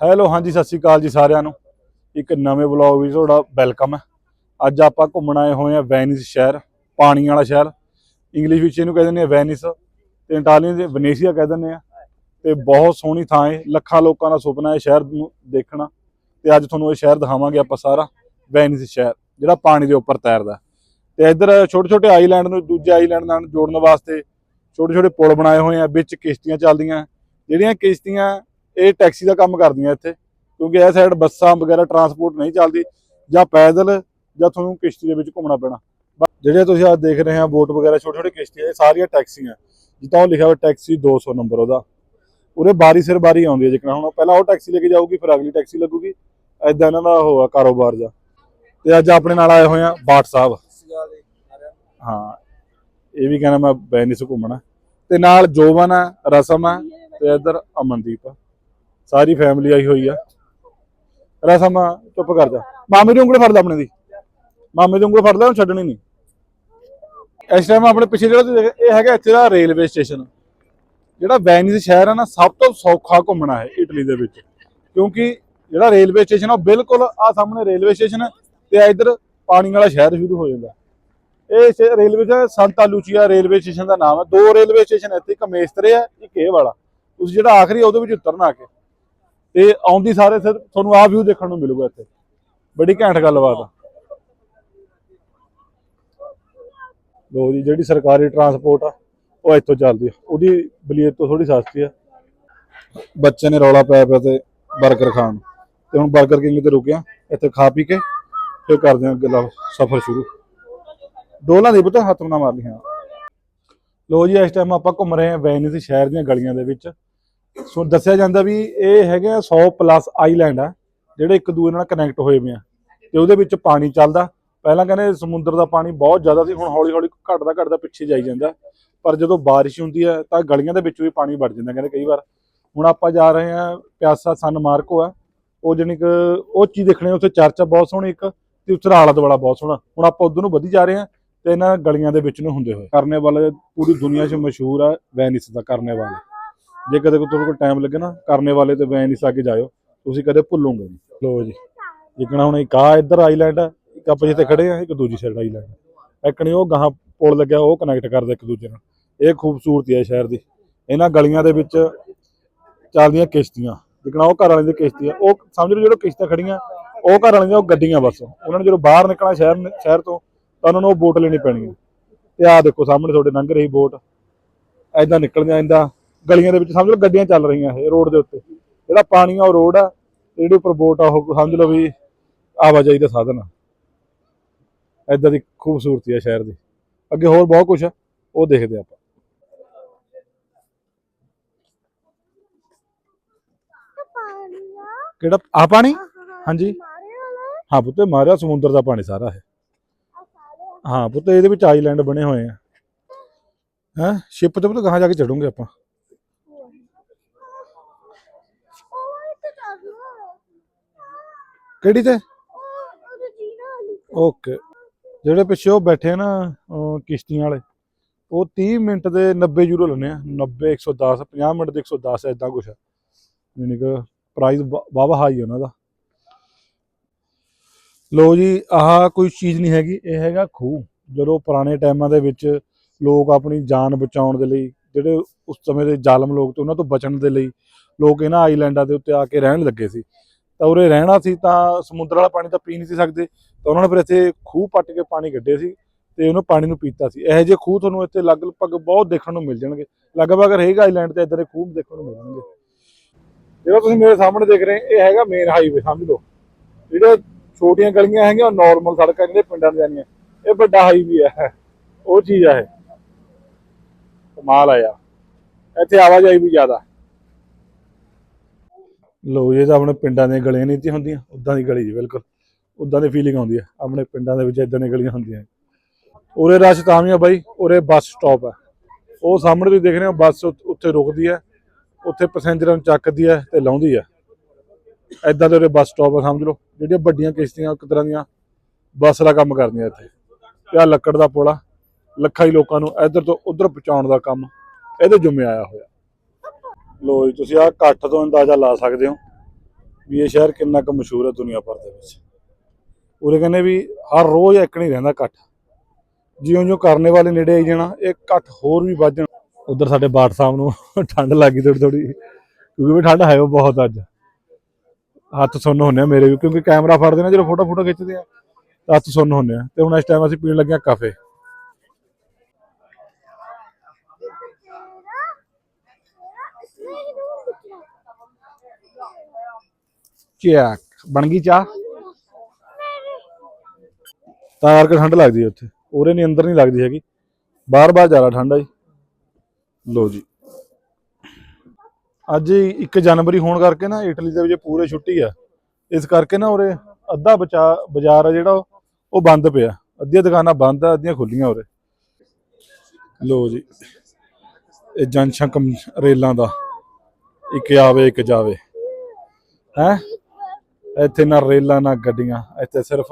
Hello, ਹਾਂਜੀ, ਸਤਿ ਸ਼੍ਰੀ ਅਕਾਲ ਜੀ ਸਾਰਿਆਂ ਨੂੰ। ਇੱਕ ਨਵੇਂ ਵਲੌਗ ਵਿੱਚ ਤੁਹਾਡਾ ਵੈਲਕਮ ਹੈ। ਅੱਜ ਆਪਾਂ ਘੁੰਮਣ ਆਏ ਹੋਏ ਹਾਂ ਵੈਨਿਸ ਸ਼ਹਿਰ ਪਾਣੀ ਵਾਲਾ ਸ਼ਹਿਰ। ਇੰਗਲਿਸ਼ ਵਿੱਚ ਇਹਨੂੰ ਕਹਿੰਦੇ ਨੇ ਵੈਨਿਸ ਤੇ ਇਟਾਲੀਅਨ ਦੇ ਵੈਨੇਸ਼ੀਆ ਕਹਿ ਦਿੰਦੇ ਆ ਤੇ ਬਹੁਤ ਸੋਹਣੀ ਥਾਂ ਹੈ। ਲੱਖਾਂ ਲੋਕਾਂ ਦਾ ਸੁਪਨਾ ਹੈ ਸ਼ਹਿਰ ਨੂੰ ਦੇਖਣਾ। ਤੇ ਅੱਜ ਤੁਹਾਨੂੰ ਇਹ ਸ਼ਹਿਰ ਦਿਖਾਵਾਂਗੇ ਆਪਾਂ ਸਾਰਾ, ਵੈਨਿਸ ਸ਼ਹਿਰ, ਜਿਹੜਾ ਪਾਣੀ ਦੇ ਉੱਪਰ ਤੈਰਦਾ ਹੈ। ਤੇ ਇੱਧਰ ਛੋਟੇ ਛੋਟੇ ਆਈਲੈਂਡ ਨੂੰ, ਦੂਜੇ ਆਈਲੈਂਡ ਨਾਲ ਜੋੜਨ ਵਾਸਤੇ ਛੋਟੇ ਛੋਟੇ ਪੁਲ ਬਣਾਏ ਹੋਏ ਆ, ਵਿੱਚ ਕਿਸ਼ਤੀਆਂ ਚੱਲਦੀਆਂ। ਜਿਹੜੀਆਂ ਕਿਸ਼ਤੀਆਂ ਇਹ ਟੈਕਸੀ ਦਾ ਕੰਮ ਕਰਦੀਆਂ ਇੱਥੇ, ਕਿਉਂਕਿ ਇਹ ਸਾਈਡ ਬੱਸਾਂ ਵਗੈਰਾ ਟਰਾਂਸਪੋਰਟ ਨਹੀਂ ਚੱਲਦੀ, ਜਾਂ ਪੈਦਲ, ਜਾਂ ਤੁਹਾਨੂੰ ਕਿਸ਼ਤੀ ਦੇ ਵਿੱਚ ਘੁੰਮਣਾ ਪੈਣਾ। ਜਿਹੜੇ ਤੁਸੀਂ ਆ ਦੇਖ ਰਹੇ ਆ, ਬੋਟ ਵਗੈਰਾ ਛੋਟੇ ਛੋਟੇ ਕਿਸ਼ਤੀਆਂ, ਇਹ ਸਾਰੀਆਂ ਟੈਕਸੀਆਂ, ਜਿੱਦਾਂ ਉਹ ਲਿਖਿਆ ਹੋਇਆ ਟੈਕਸੀ 200 ਨੰਬਰ ਉਹਦਾ। ਉਰੇ ਬਾਰੀ ਸਿਰ ਬਾਰੀ ਆਉਂਦੀ ਹੈ, ਜਿਕਣਾ ਹੁਣ ਪਹਿਲਾਂ ਉਹ ਟੈਕਸੀ ਲੈ ਕੇ ਜਾਊਗੀ, ਫਿਰ ਅਗਲੀ ਟੈਕਸੀ ਲੱਗੂਗੀ ਐਦਾਂ ਇਹਨਾਂ ਦਾ ਹੋਆ ਕਾਰੋਬਾਰ ਜਾ ਤੇ ਅੱਜ ਆਪਣੇ ਨਾਲ ਆਏ ਹੋਏ ਆ ਬਾਟ ਸਾਹਿਬ। ਹਾਂ, ਇਹ ਵੀ ਕਹਿੰਦਾ ਮੈਂ ਵੈਨਿਸ ਘੁੰਮਣਾ। ਤੇ ਨਾਲ ਜੋਵਨ ਆ, ਰਸਮ ਹੈ ਤੇ ਇੱਧਰ ਅਮਨਦੀਪ ਆ। ਸਾਰੀ ਫੈਮਿਲੀ ਆਈ ਹੋਈ ਆ। ਰਸਮ ਚੁੱਪ ਕਰ ਜਾ। ਮਾਮੇ ਦੀ ਉਂਗਲ ਫੜ ਲੈ ਆਪਣੇ ਦੀ। ਮਾਮੇ ਦੀ ਉਂਗਲ ਫੜ ਲੈ, ਉਹਨੂੰ ਛੱਡਣੀ ਨਹੀਂ। ਇਸ ਟਾਈਮ ਆਪਣੇ ਪਿੱਛੇ ਜਿਹੜਾ ਇਹ ਹੈਗਾ ਇੱਥੇ ਦਾ ਰੇਲਵੇ ਸਟੇਸ਼ਨ ਜਿਹੜਾ ਵੈਨਿਸ ਸ਼ਹਿਰ ਹੈ ਨਾ, ਸਭ ਤੋਂ ਸੌਖਾ ਘੁੰਮਣਾ ਹੈ ਇਟਲੀ ਦੇ ਵਿੱਚ। ਕਿਉਂਕਿ ਜਿਹੜਾ ਰੇਲਵੇ ਸਟੇਸ਼ਨ ਉਹ ਬਿਲਕੁਲ ਆ ਸਾਹਮਣੇ ਰੇਲਵੇ ਸਟੇਸ਼ਨ ਹੈ ਤੇ ਇੱਧਰ ਪਾਣੀ ਵਾਲਾ ਸ਼ਹਿਰ ਸ਼ੁਰੂ ਹੋ ਜਾਂਦਾ। ਇਹ ਰੇਲਵੇ ਦਾ ਸੰਤਾ ਲੂਚੀਆ ਰੇਲਵੇ ਸਟੇਸ਼ਨ ਦਾ ਨਾਮ ਹੈ ਦੋ ਰੇਲਵੇ ਸਟੇਸ਼ਨ ਇੱਥੇ, ਇੱਕ ਮੇਸਤਰੇ ਹੈ ਇੱਕ ਇਹ ਵਾਲਾ। ਤੁਸੀਂ ਜਿਹੜਾ ਆਖਰੀ ਉਹਦੇ ਵਿੱਚ ਉਤਰਨਾ ਆ ਕੇ। ਤੇ ਆਉਂਦੀ ਸਾਰੇ ਫਿਰ ਤੁਹਾਨੂੰ ਆਹ ਵਿਊ ਦੇਖਣ ਨੂੰ ਮਿਲੂਗਾ ਇੱਥੇ। ਬੜੀ ਘੈਂਟ ਗੱਲਬਾਤ ਆ। ਲੋ ਜੀ, ਜਿਹੜੀ ਸਰਕਾਰੀ ਟਰਾਂਸਪੋਰਟ ਆ, ਉਹ ਇੱਥੋਂ ਚੱਲਦੀ ਆ। ਉਹਦੀ ਬਲੀਅਤ ਤੋਂ ਥੋੜੀ ਸਸਤੀ ਆ। ਬੱਚੇ ਨੇ ਰੌਲਾ ਪਾਇਆ ਪਿਆ ਤੇ 버ਗਰ ਖਾਣ ਤੇ ਹੁਣ 버ਗਰ ਕਿੰਗ ਤੇ ਰੁਕਿਆ? ਇੱਥੇ ਖਾ ਪੀ ਕੇ ਫਿਰ ਕਰਦੇ ਹਾਂ ਅਗਲਾ ਸਫ਼ਰ ਸ਼ੁਰੂ। ਡੋਲਾਂ ਦੀ ਪਤਾ, ਹੱਥ ਨਾ ਮਾਰ ਲਈ ਹਾਂ ਲੋ ਜੀ, ਇਸ ਟਾਈਮ ਆਪਾਂ ਘੁੰਮ ਰਹੇ ਹਾਂ ਵੈਨਿਸ ਸ਼ਹਿਰ ਦੀਆਂ ਗਲੀਆਂ ਦੇ ਵਿੱਚ। ਸੋ ਦੱਸਿਆ ਜਾਂਦਾ ਵੀ ਇਹ ਹੈਗੇ ਆ 100 ਪਲੱਸ ਆਈਲੈਂਡ ਆ, ਜਿਹੜੇ ਇੱਕ ਦੂਜੇ ਨਾਲ ਕਨੈਕਟ ਹੋਏ ਹੋਏ ਆ। ਤੇ ਉਹਦੇ ਵਿੱਚ ਪਾਣੀ ਚੱਲਦਾ। ਪਹਿਲਾਂ ਕਹਿੰਦੇ ਸਮੁੰਦਰ ਦਾ ਪਾਣੀ ਬਹੁਤ ਜ਼ਿਆਦਾ ਸੀ, ਹੁਣ ਹੌਲੀ ਹੌਲੀ ਘਟਦਾ ਘਟਦਾ ਪਿੱਛੇ ਜਾਈ ਜਾਂਦਾ। ਪਰ ਜਦੋਂ ਬਾਰਿਸ਼ ਹੁੰਦੀ ਹੈ ਤਾਂ ਗਲੀਆਂ ਦੇ ਵਿੱਚ ਵੀ ਪਾਣੀ ਵੜ ਜਾਂਦਾ ਕਹਿੰਦੇ ਕਈ ਵਾਰ। ਹੁਣ ਆਪਾਂ ਜਾ ਰਹੇ ਹਾਂ ਪਿਆਸਾ ਸਨ ਮਾਰਕੋ ਆ। ਉਹ ਜਾਣੀ ਕਿ ਉਹ ਚੀਜ਼ ਦੇਖਣੀ ਉੱਥੇ ਚਰਚ ਆ, ਬਹੁਤ ਸੋਹਣੀ ਇੱਕ, ਤੇ ਉੱਥੇ ਆਲਾ ਦੁਆਲਾ ਬਹੁਤ ਸੋਹਣਾ। ਹੁਣ ਆਪਾਂ ਉਧਰ ਨੂੰ ਵਧੀ ਜਾ ਰਹੇ ਹਾਂ, ਤੇ ਇਹਨਾਂ ਗਲੀਆਂ ਦੇ ਵਿੱਚ ਨੂੰ ਹੁੰਦੇ ਹੋਏ। ਕਰਨੇ ਵਾਲੇ ਪੂਰੀ ਦੁਨੀਆ 'ਚ ਮਸ਼ਹੂਰ ਆ ਵੈਨਿਸ ਦਾ ਕਰਨੇਵਾਲ। ਜੇ ਕਦੇ ਕੋਈ ਤੁਹਾਡੇ ਕੋਲ ਟਾਈਮ ਲੱਗੇ ਨਾ ਕਰਨੇ ਵਾਲੇ ਤੇ ਵੈਨਿਸ ਆ ਕੇ ਜਾਇਓ। ਤੁਸੀਂ ਕਦੇ ਭੁੱਲੋਗੇ ਨਹੀਂ। ਲੋ ਜੀ। ਜਿਕਣਾ ਹੁਣ ਇੱਕ ਆ ਇੱਧਰ ਆਈਲੈਂਡ ਆ ਇੱਕ ਆਪਾਂ ਜਿੱਥੇ ਖੜੇ ਆ ਇੱਕ ਦੂਜੀ ਸਾਈਡ ਆਈਲੈਂਡ ਇੱਕਣੀ ਉਹ ਗਾਹਾਂ ਪੁਲ ਲੱਗਿਆ ਉਹ ਕਨੈਕਟ ਕਰਦਾ ਇੱਕ ਦੂਜੇ ਨਾਲ। ਇਹ ਖੂਬਸੂਰਤੀ ਹੈ ਸ਼ਹਿਰ ਦੀ। ਇਹਨਾਂ ਗਲੀਆਂ ਦੇ ਵਿੱਚ ਚੱਲਦੀਆਂ ਕਿਸ਼ਤੀਆਂ। ਜਿਕਣਾ ਉਹ ਘਰ ਵਾਲਿਆਂ ਦੀ ਕਿਸ਼ਤੀ ਆ। ਉਹ ਸਮਝ ਲਓ ਜਿਹੜੀਆਂ ਕਿਸ਼ਤੀਆਂ ਖੜੀਆਂ ਉਹ ਘਰ ਵਾਲਿਆਂ ਦੀਆਂ ਉਹ ਗੱਡੀਆਂ ਬਸ। ਉਹਨਾਂ ਨੇ ਜਦੋਂ ਬਾਹਰ ਨਿਕਲਣਾ ਸ਼ਹਿਰ ਸ਼ਹਿਰ ਤੋਂ ਤਾਂ ਉਹਨਾਂ ਨੂੰ ਉਹ ਬੋਟ ਲੈਣੀ ਪੈਣੀ ਹੈ ਤੇ ਆਹ ਦੇਖੋ ਸਾਹਮਣੇ ਤੁਹਾਡੇ ਲੰਘ ਰਹੀ ਬੋਟ। ਐਦਾਂ ਨਿਕਲਦੀਆਂ ਐਦਾਂ ਗਲੀਆਂ ਦੇ ਵਿੱਚ, ਸਮਝ ਲਓ ਗੱਡੀਆਂ ਚੱਲ ਰਹੀਆਂ ਇਹ ਰੋਡ ਦੇ ਉੱਤੇ। ਜਿਹੜਾ ਪਾਣੀ ਆ ਉਹ ਰੋਡ ਆ ਤੇ ਜਿਹੜੀ ਉੱਪਰ ਬੋਟ ਆ, ਉਹ ਸਮਝ ਲਓ ਵੀ ਆਵਾਜਾਈ ਦਾ ਸਾਧਨ ਆ। ਐਦਾਂ ਦੀ ਖੂਬਸੂਰਤੀ ਆ ਸ਼ਹਿਰ ਦੀ। ਅੱਗੇ ਹੋਰ ਬਹੁਤ ਕੁਝ ਆ, ਉਹ ਦੇਖਦੇ ਆਪਾਂ। ਕਿਹੜਾ? ਆ ਪਾਣੀ? ਹਾਂਜੀ। ਹਾਂ ਪੁੱਤੇ, ਮਾਰਿਆ ਸਮੁੰਦਰ ਦਾ ਪਾਣੀ ਸਾਰਾ ਹੈ ਹਾਂ ਪੁੱਤੇ, ਇਹਦੇ ਵਿੱਚ ਆਈਲੈਂਡ ਬਣੇ ਹੋਏ ਆ। ਹੈ? ਸ਼ਿਪ ਤੇ ਪੁੱਤ ਕਹਾਂ ਜਾ ਕੇ ਚੜੂਗੇ ਆਪਾਂ? ਕਿਹੜੀ ਤੇ? ਓਕੇ। ਜਿਹੜੇ ਪਿੱਛੇ ਉਹ ਬੈਠੇ ਨਾ ਕਿਸ਼ਤੀਆਂ ਵਾਲੇ ਉਹ 30 ਮਿੰਟ ਦੇ 90 ਯੂਰੋ ਲੈਣੇ ਆ। 90 110 50 ਮਿੰਟ ਦੇ 110 ਐਦਾਂ ਕੁਛ ਆ। ਯਾਨੀ ਕਿ ਪ੍ਰਾਈਸ ਵਾਵਾ ਹਾਈ ਉਹਨਾਂ ਦਾ। ਲੋ ਜੀ ਆਹ ਕੋਈ ਚੀਜ਼ ਨਹੀਂ ਹੈਗੀ ਇਹ ਹੈਗਾ ਖੂਹ। ਜਦੋਂ ਪੁਰਾਣੇ ਟਾਈਮਾਂ ਦੇ ਵਿੱਚ ਲੋਕ ਆਪਣੀ ਜਾਨ ਬਚਾਉਣ ਦੇ ਲਈ ਜਿਹੜੇ ਉਸ ਸਮੇਂ ਦੇ ਜ਼ਾਲਮ ਲੋਕ ਤੇ ਉਹਨਾਂ ਤੋਂ ਬਚਣ ਦੇ ਲਈ ਲੋਕ ਇਹਨਾਂ ਆਈਲੈਂਡਾਂ ਦੇ ਉੱਤੇ ਆ ਕੇ ਰਹਿਣ ਲੱਗੇ ਸੀ। ਤਾਂ ਉਰੇ ਰਹਿਣਾ ਸੀ ਤਾਂ ਸਮੁੰਦਰ ਵਾਲਾ ਪਾਣੀ ਤਾਂ ਪੀ ਨਹੀਂ ਸੀ ਸਕਦੇ, ਤਾਂ ਉਹਨਾਂ ਨੇ ਫਿਰ ਇੱਥੇ ਖੂਹ ਪੱਟ ਕੇ ਪਾਣੀ ਕੱਢੇ ਸੀ ਤੇ ਉਹਨੂੰ ਪਾਣੀ ਨੂੰ ਪੀਤਾ ਸੀ। ਇਹੋ ਜਿਹੇ ਖੂਹ ਤੁਹਾਨੂੰ ਇੱਥੇ ਲਗਭਗ ਬਹੁਤ ਦੇਖਣ ਨੂੰ ਮਿਲ ਜਾਣਗੇ। ਲਗਭਗ ਰਹੇਗਾ ਆਈਲੈਂਡ ਤੇ ਇਦਾਂ ਦੇ ਖੂਹ ਦੇਖਣ ਨੂੰ ਮਿਲ ਜਾਣਗੇ ਜਿਹੜਾ ਤੁਸੀਂ ਮੇਰੇ ਸਾਹਮਣੇ ਦੇਖ ਰਹੇ ਇਹ ਹੈਗਾ ਮੇਨ ਹਾਈਵੇ ਸਮਝ ਲਓ। ਜਿਹੜੇ ਛੋਟੀਆਂ ਗਲੀਆਂ ਹੈਗੀਆਂ ਨਾਰਮਲ ਸੜਕਾਂ ਜਿਹੜੇ ਪਿੰਡਾਂ ਦੀਆਂ ਜਾਂਦੀਆਂ ਇਹ ਵੱਡਾ ਹਾਈਵੇ ਹੈ ਉਹ ਚੀਜ਼ ਆ ਇਹ। ਕਮਾਲ ਆ ਯਾਰ। ਇੱਥੇ ਆਵਾਜਾਈ ਵੀ ਜ਼ਿਆਦਾ। ਲੋ ਇਹ ਤਾਂ ਆਪਣੇ ਪਿੰਡਾਂ ਦੀਆਂ ਗਲੀਆਂ ਨਹੀਂ ਤੀ ਹੁੰਦੀਆਂ ਉਦਾਂ ਦੀ ਗਲੀ ਜੀ, ਬਿਲਕੁਲ। ਉਦਾਂ ਦੀ ਫੀਲਿੰਗ ਆਉਂਦੀ ਹੈ ਆਪਣੇ ਪਿੰਡਾਂ ਦੇ ਵਿੱਚ ਇਦਾਂ ਦੀਆਂ ਗਲੀਆਂ ਹੁੰਦੀਆਂ। ਉਰੇ ਰਸ਼ ਤਾਂ ਵੀ ਆ ਬਾਈ, ਉਰੇ ਬੱਸ ਸਟਾਪ ਹੈ ਉਹ ਸਾਹਮਣੇ ਤੁਸੀਂ ਦੇਖ ਰਹੇ ਹੋ, ਬੱਸ ਉੱਥੇ- ਰੁਕਦੀ ਹੈ ਉੱਥੇ ਪੈਸੇਂਜਰਾਂ ਨੂੰ ਚੱਕਦੀ ਹੈ ਤੇ ਲਾਉਂਦੀ ਹੈ ਐਦਾਂ ਦੇ ਉਰੇ ਬੱਸ ਸਟਾਪ ਹੈ ਸਮਝ ਲਓ। ਜਿਹੜੀਆਂ ਵੱਡੀਆਂ ਕਿਸ਼ਤੀਆਂ, ਇੱਕ ਤਰ੍ਹਾਂ ਦੀਆਂ ਬੱਸ ਦਾ ਕੰਮ ਕਰਦੀਆਂ ਇੱਥੇ। ਤੇ ਆਹ ਲੱਕੜ ਦਾ ਪੋਲਾ, ਲੱਖਾਂ ਹੀ ਲੋਕਾਂ ਨੂੰ ਇੱਧਰ ਤੋਂ ਉੱਧਰ ਪਹੁੰਚਾਉਣ ਦਾ ਕੰਮ, ਇਹਦੇ ਜੁਮੇ ਆਇਆ ਹੋਇਆ। ਲੋ ਜੀ, ਤੁਸੀਂ ਆਹ ਇਕੱਠ ਤੋਂ ਅੰਦਾਜ਼ਾ ਲਾ ਸਕਦੇ ਹੋ ਵੀ ਇਹ ਸ਼ਹਿਰ ਕਿੰਨਾ ਕੁ ਮਸ਼ਹੂਰ ਹੈ ਦੁਨੀਆ ਭਰ ਦੇ ਵਿੱਚ। ਉਰੇ ਕਹਿੰਦੇ ਵੀ ਹਰ ਰੋਜ਼ ਇੱਕ ਨਹੀਂ ਰਹਿੰਦਾ ਇਕੱਠ। ਜਿਉਂ ਜਿਉਂ ਕਰਨੇ ਵਾਲੇ ਨੇੜੇ ਆਈ ਜਾਣਾ, ਇਹ ਇਕੱਠ ਹੋਰ ਵੀ ਵੱਧ ਜਾਣਾ। ਉਧਰ ਸਾਡੇ ਬਾਟ ਸਾਹਿਬ ਨੂੰ ਠੰਡ ਲੱਗੀ ਥੋੜੀ ਥੋੜੀ ਕਿਉਂਕਿ ਵੀ ਠੰਡ ਹੈ ਉਹ ਬਹੁਤ ਅੱਜ। ਹੱਥ ਸੁੰਨ ਹੁੰਨੇ ਆ ਮੇਰੇ ਵੀ, ਕਿਉਂਕਿ ਕੈਮਰਾ ਫੜਦੇ ਨੇ, ਜਦੋਂ ਫੋਟੋ ਫੋਟੋ ਖਿੱਚਦੇ ਆ, ਤਾਂ ਹੱਥ ਸੁੰਨ ਹੁੰਨੇ ਆ। ਤੇ ਹੁਣ ਇਸ ਟਾਈਮ ਅਸੀਂ ਪੀਣ ਲੱਗੇ ਆ ਕਾਫੇ ਚੈੱਕ ਬਣ ਗਈ ਚਾਹ? ਤਾਂ ਕਰਕੇ ਠੰਡ ਲੱਗਦੀ ਹੈ ਉੱਥੇ। ਉਰੇ ਨਹੀਂ, ਅੰਦਰ ਨਹੀਂ ਲੱਗਦੀ ਹੈਗੀ। ਬਾਹਰ ਬਾਹਰ ਜ਼ਿਆਦਾ ਠੰਡ ਆ ਜੀ। ਲੋ ਜੀ। ਅੱਜ 1 ਜਨਵਰੀ ਹੋਣ ਕਰਕੇ ਨਾ ਇਟਲੀ ਦੇ ਵਿੱਚ ਪੂਰੇ ਛੁੱਟੀ ਆ। ਇਸ ਕਰਕੇ ਨਾ ਉਰੇ ਅੱਧਾ ਬਚਾ, ਬਾਜ਼ਾਰ ਆ ਜਿਹੜਾ ਉਹ- ਬੰਦ ਪਿਆ। ਅੱਧੀਆਂ ਦੁਕਾਨਾਂ ਬੰਦ ਆ, ਅੱਧੀਆਂ ਖੁੱਲੀਆਂ ਉਰੇ। ਲੋ ਜੀ। ਇਹ ਜਨਸ਼ੰਕਮ ਰੇਲਾਂ ਦਾ। ਇੱਕ ਆਵੇ, ਇੱਕ ਜਾਵੇ। ਹੈ? ਇੱਥੇ ਨਾ ਰੇਲਾਂ, ਨਾ ਗੱਡੀਆਂ, ਇੱਥੇ ਸਿਰਫ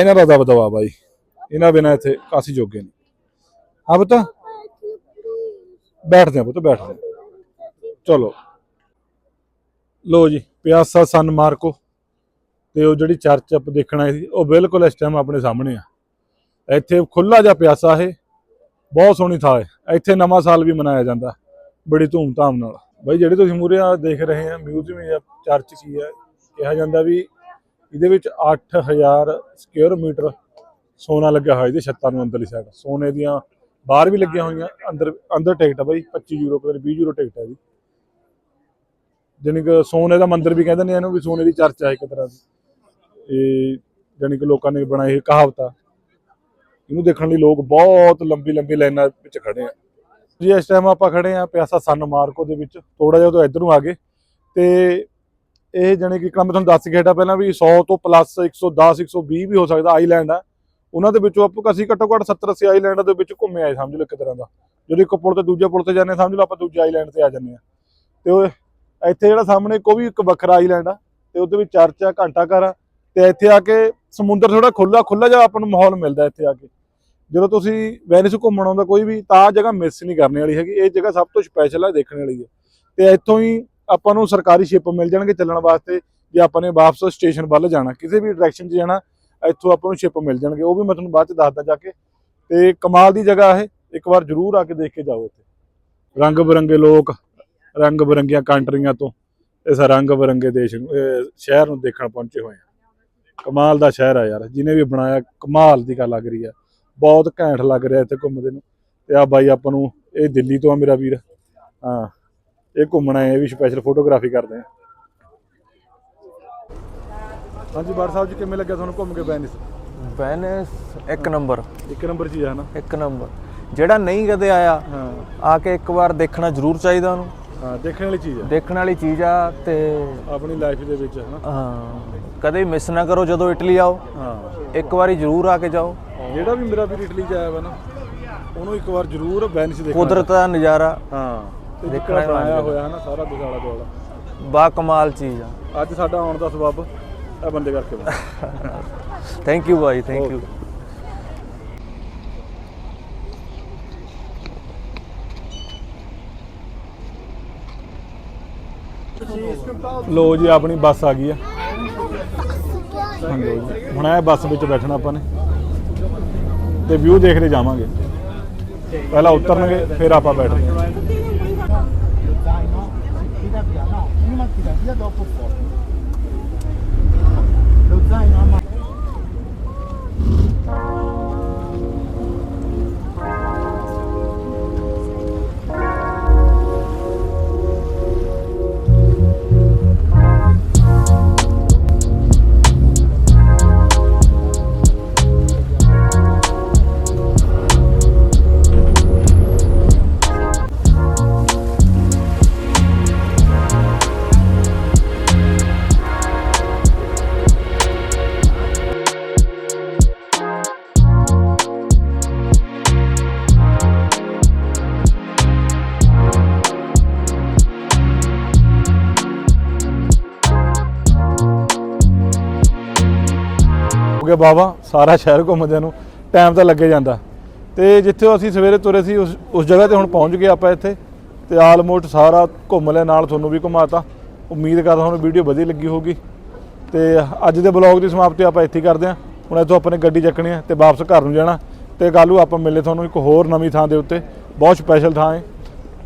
ਇਹਨਾਂ ਦਾ ਦਬਦਬਾ ਬਾਈ। ਇਹਨਾਂ ਬਿਨਾਂ ਇੱਥੇ ਕਾਸੀ ਜੋਗੇ ਨਹੀਂ। ਹਾਂ ਬਤਾ ਬੈਠਦੇ ਆ ਪੁੱਤ, ਬੈਠਦੇ ਹਾਂ। ਚਲੋ। ਲੋ ਜੀ, ਪਿਆਸਾ ਸਨ ਮਾਰਕੋ। ਤੇ ਉਹ ਜਿਹੜੀ ਚਰਚ ਆਪਾਂ ਦੇਖਣਾ ਸੀ, ਉਹ ਬਿਲਕੁਲ ਇਸ ਟਾਈਮ ਆਪਣੇ ਸਾਹਮਣੇ ਆ। ਇੱਥੇ ਖੁੱਲਾ ਜਿਹਾ ਪਿਆਸਾ ਇਹ। ਬਹੁਤ ਸੋਹਣੀ ਥਾਂ ਹੈ। ਇੱਥੇ ਨਵਾਂ ਸਾਲ ਵੀ ਮਨਾਇਆ ਜਾਂਦਾ। ਬੜੀ ਧੂਮ-ਧਾਮ ਨਾਲ। ਬਾਈ, ਜਿਹੜੇ ਤੁਸੀਂ ਮੂਰੇ ਆ ਦੇਖ ਰਹੇ ਆ, ਮਿਊਜ਼ੀਅਮ ਜਾਂ ਚਰਚ ਕੀ ਹੈ ਕਿਹਾ ਜਾਂਦਾ ਵੀ ਇਹਦੇ ਵਿੱਚ 8000 ਸਕੁਅਰ ਮੀਟਰ ਸੋਨਾ ਲੱਗਿਆ ਹੋਇਆ ਇਹਦੇ ਛੱਤਾਂ ਨੂੰ ਅੰਦਰਲੀ ਸਾਈਡ ਸੋਨੇ ਦੀਆਂ ਬਾਹਰ ਵੀ ਲੱਗੀਆਂ ਹੋਈਆਂ, ਅੰਦਰ ਅੰਦਰ ਟਿਕਟ ਆ ਬਾਈ 25 ਯੂਰੋ ਪਤਾ 20 ਯੂਰੋ ਟਿਕਟ ਹੈ ਜੀ ਜਾਣੀ ਕਿ ਸੋਨੇ ਦਾ ਮੰਦਿਰ ਵੀ ਕਹਿੰਦੇ ਨੇ ਇਹਨੂੰ ਵੀ ਸੋਨੇ ਦੀ ਚਰਚਾ ਇੱਕ ਤਰ੍ਹਾਂ ਦੀ। ਇਹ ਜਾਣੀ ਕਿ ਲੋਕਾਂ ਨੇ ਬਣਾਈ ਇਹ ਕਹਾਵਤ ਆ। ਇਹਨੂੰ ਦੇਖਣ ਲਈ ਲੋਕ ਬਹੁਤ ਲੰਬੀ ਲੰਬੀ ਲਾਈਨਾਂ ਵਿੱਚ ਖੜੇ ਆ। ਜੀ, ਇਸ ਟਾਈਮ ਆਪਾਂ ਖੜੇ ਆ ਪਿਆਸਾ ਸਨ ਮਾਰਕੋ ਦੇ ਵਿੱਚ। ਥੋੜਾ ਜਿਹਾ ਤੋਂ ਇੱਧਰ ਨੂੰ ਆ ਗਏ। ਤੇ ਇਹ ਜਾਣੀ ਕਿ ਕੰਮ ਤੁਹਾਨੂੰ ਦੱਸ ਕੇ ਹਟਾ ਪਹਿਲਾਂ ਵੀ 100 ਤੋਂ ਪਲੱਸ 110 120 ਵੀ ਹੋ ਸਕਦਾ ਆਈਲੈਂਡ ਆ। ਉਹਨਾਂ ਦੇ ਵਿੱਚੋਂ ਆਪਾਂ ਅਸੀਂ ਘੱਟੋ ਘੱਟ 70 80 ਆਈਲੈਂਡ ਦੇ ਵਿੱਚ ਘੁੰਮੇ ਆਏ ਸਮਝ ਲਓ ਇੱਕ ਤਰ੍ਹਾਂ ਦਾ। ਜਦੋਂ ਇੱਕ ਪੁਲ ਤੇ ਦੂਜੇ ਪੁਲ ਤੇ ਜਾਂਦੇ ਹਾਂ, ਸਮਝ ਲਓ ਆਪਾਂ ਦੂਜੇ ਆਈਲੈਂਡ ਤੇ ਆ ਜਾਂਦੇ ਆ ਤੇ ਉਹ ਇੱਥੇ ਜਿਹੜਾ ਸਾਹਮਣੇ ਕੋਈ ਵੀ ਇੱਕ ਵੱਖਰਾ ਆਈਲੈਂਡ ਆ ਤੇ ਉਹਦੇ ਵਿੱਚ ਚਰਚ ਆ ਘੰਟਾ ਘਰ ਆ ਤੇ ਇੱਥੇ ਆ ਕੇ ਸਮੁੰਦਰ ਥੋੜਾ ਖੁੱਲਾ ਖੁੱਲਾ ਜਿਹਾ ਆਪਾਂ ਨੂੰ ਮਾਹੌਲ ਮਿਲਦਾ ਇੱਥੇ ਆ ਕੇ। ਜਦੋਂ ਤੁਸੀਂ ਵੈਨਿਸ ਘੁੰਮਣ ਆਉਂਦਾ ਕੋਈ ਵੀ ਤਾਂ ਆਹ ਜਗ੍ਹਾ ਮਿਸ ਨਹੀਂ ਕਰਨੇ ਵਾਲੀ ਹੈਗੀ ਇਹ ਜਗ੍ਹਾ ਸਭ ਤੋਂ ਸਪੈਸ਼ਲ ਆ ਦੇਖਣ ਵਾਲੀ ਹੈ ਤੇ ਇੱਥੋਂ ਹੀ ਆਪਾਂ ਨੂੰ ਸਰਕਾਰੀ ਸ਼ਿਪ ਮਿਲ ਜਾਣਗੇ ਚੱਲਣ ਵਾਸਤੇ, ਜੇ ਆਪਾਂ ਨੇ ਵਾਪਸ ਸਟੇਸ਼ਨ ਵੱਲ ਜਾਣਾ, ਕਿਸੇ ਵੀ ਡਾਇਰੈਕਸ਼ਨ 'ਚ ਜਾਣਾ, ਇੱਥੋਂ ਆਪਾਂ ਨੂੰ ਸ਼ਿਪ ਮਿਲ ਜਾਣਗੇ। ਉਹ ਵੀ ਮੈਂ ਤੁਹਾਨੂੰ ਬਾਅਦ 'ਚ ਦੱਸਦਾ ਜਾ ਕੇ। ਤੇ ਕਮਾਲ ਦੀ ਜਗ੍ਹਾ ਇਹ, ਇੱਕ ਵਾਰ ਜ਼ਰੂਰ ਆ ਕੇ ਦੇਖ ਕੇ ਜਾਓ ਇੱਥੇ। ਰੰਗ ਬਰੰਗੇ ਲੋਕ, ਰੰਗ ਬਰੰਗੀਆਂ ਕੰਟਰੀਆਂ ਤੋਂ ਇਸ ਰੰਗ ਬਰੰਗੇ ਦੇਸ਼ ਨੂੰ ਸ਼ਹਿਰ ਨੂੰ ਦੇਖਣ ਪਹੁੰਚੇ ਹੋਏ ਆ। ਕਮਾਲ ਦਾ ਸ਼ਹਿਰ ਆ ਯਾਰ, ਜਿਹਨੇ ਵੀ ਬਣਾਇਆ, ਕਮਾਲ ਦੀ ਗੱਲ ਲੱਗ ਰਹੀ ਆ। ਬਹੁਤ ਘੈਂਟ ਲੱਗ ਰਿਹਾ ਇੱਥੇ ਘੁੰਮਦੇ ਨੂੰ। ਤੇ ਆ ਬਾਈ ਆਪਾਂ ਨੂੰ, ਇਹ ਦਿੱਲੀ ਤੋਂ ਆ ਮੇਰਾ ਵੀਰ। ਹਾਂ। ਇਹ ਘੁੰਮਣਾ ਹੈ ਇਹ ਵੀ ਸਪੈਸ਼ਲ ਫੋਟੋਗ੍ਰਾਫੀ ਕਰਦੇ ਆ। ਹਾਂਜੀ ਬਾਰ ਸਾਹਿਬ ਜੀ ਕਿਵੇਂ ਲੱਗਿਆ ਤੁਹਾਨੂੰ ਘੁੰਮ ਕੇ ਵੈਨਿਸ ਵੈਨਿਸ ਇੱਕ ਨੰਬਰ। ਇੱਕ ਨੰਬਰ ਚੀਜ਼ ਹੈ ਨਾ ਇੱਕ ਨੰਬਰ। ਜਿਹੜਾ ਨਹੀਂ ਕਦੇ ਆਇਆ ਹਾਂ। ਆ ਕੇ ਇੱਕ ਵਾਰ ਦੇਖਣਾ ਜ਼ਰੂਰ ਚਾਹੀਦਾ ਉਹਨੂੰ। ਹਾਂ ਦੇਖਣ ਵਾਲੀ ਚੀਜ਼ ਹੈ ਦੇਖਣ ਵਾਲੀ ਚੀਜ਼ ਆ ਤੇ ਆਪਣੀ ਲਾਈਫ ਦੇ ਵਿੱਚ ਹੈ ਨਾ ਹਾਂ ਕਦੇ ਮਿਸ ਨਾ ਕਰੋ ਜਦੋਂ ਇਟਲੀ ਆਓ। ਹਾਂ। ਇੱਕ ਵਾਰੀ ਜ਼ਰੂਰ ਆ ਕੇ ਜਾਓ। ਜਿਹੜਾ ਵੀ ਮੇਰਾ ਵੀਰ ਇਟਲੀ ਚ ਆਇਆ ਵਾ ਨਾ ਉਹਨੂੰ ਇੱਕ ਵਾਰ ਜ਼ਰੂਰ ਵੈਨਿਸ ਦੇਖਣਾ। ਕੁਦਰਤ ਦਾ ਨਜ਼ਾਰਾ। ਹਾਂ। ਤੇ ਦੇਖਣਾ ਦੇਖਣਾ ਹੀ ਬਣਾਇਆ ਬਣਦਾ। ਹੋਇਆ ਹੈ ਨਾ ਸਾਰਾ ਕੁਝ ਆਲਾ ਦੁਆਲਾ ਬਾ ਕਮਾਲ ਚੀਜ਼ ਆ। ਅੱਜ ਸਾਡਾ ਆਉਣ ਦਾ ਸਬਬ ਇਹ ਬੰਦੇ ਕਰਕੇ ਥੈਂਕ ਯੂ ਬਾਈ ਥੈਂਕ ਯੂ ਲੋ ਜੀ ਆਪਣੀ ਬੱਸ ਆ ਗਈ ਆ। ਹਾਂਜੀ। ਜੀ। ਹੁਣ ਇਹ ਬੱਸ ਵਿੱਚ ਬੈਠਣਾ ਆਪਾਂ ਨੇ। ਤੇ ਵਿਊ ਦੇਖਦੇ ਜਾਵਾਂਗੇ। ਪਹਿਲਾਂ ਉਤਰਨਗੇ ਫਿਰ ਆਪਾਂ ਬੈਠਦੇ ਹਾਂ। legal por fora. ਗਿਆ ਬਾਬਾ ਸਾਰਾ ਸ਼ਹਿਰ ਘੁੰਮਦਿਆਂ ਨੂੰ ਟਾਈਮ ਤਾਂ ਲੱਗੇ ਜਾਂਦਾ। ਤੇ ਜਿੱਥੇ ਅਸੀਂ ਸਵੇਰੇ ਤੁਰੇ ਸੀ, ਉਸ ਉਸ ਜਗ੍ਹਾ ਤੇ ਹੁਣ ਪਹੁੰਚ ਗਏ ਆਪਾਂ ਇੱਥੇ। ਤੇ ਆਲਮੋਸਟ ਸਾਰਾ ਘੁੰਮ ਲਿਆ, ਨਾਲ ਤੁਹਾਨੂੰ ਵੀ ਘੁਮਾਤਾ। ਉਮੀਦ ਕਰਦਾ ਤੁਹਾਨੂੰ ਵੀਡੀਓ ਵਧੀਆ ਲੱਗੀ ਹੋਊਗੀ। ਤੇ ਅੱਜ ਦੇ ਬਲੌਗ ਦੀ ਸਮਾਪਤੀ ਆਪਾਂ ਇੱਥੇ ਹੀ ਕਰਦੇ ਹਾਂ। ਹੁਣ ਇੱਥੋਂ ਆਪਣੇ ਗੱਡੀ ਚੱਕਣੀ ਹੈ ਤੇ ਵਾਪਸ ਘਰ ਨੂੰ ਜਾਣਾ। ਤੇ ਕੱਲ੍ਹ ਨੂੰ ਆਪਾਂ ਮਿਲੇ ਤੁਹਾਨੂੰ ਇੱਕ ਹੋਰ ਨਵੀਂ ਥਾਂ ਦੇ ਉੱਤੇ। ਬਹੁਤ ਸਪੈਸ਼ਲ ਥਾਂ ਹੈ।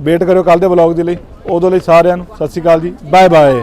ਵੇਟ ਕਰਿਓ ਕੱਲ ਦੇ ਬਲੌਗ ਦੇ ਲਈ। ਉਦੋਂ ਲਈ ਸਾਰਿਆਂ ਨੂੰ ਸਤਿ ਸ਼੍ਰੀ ਅਕਾਲ ਜੀ। Bye bye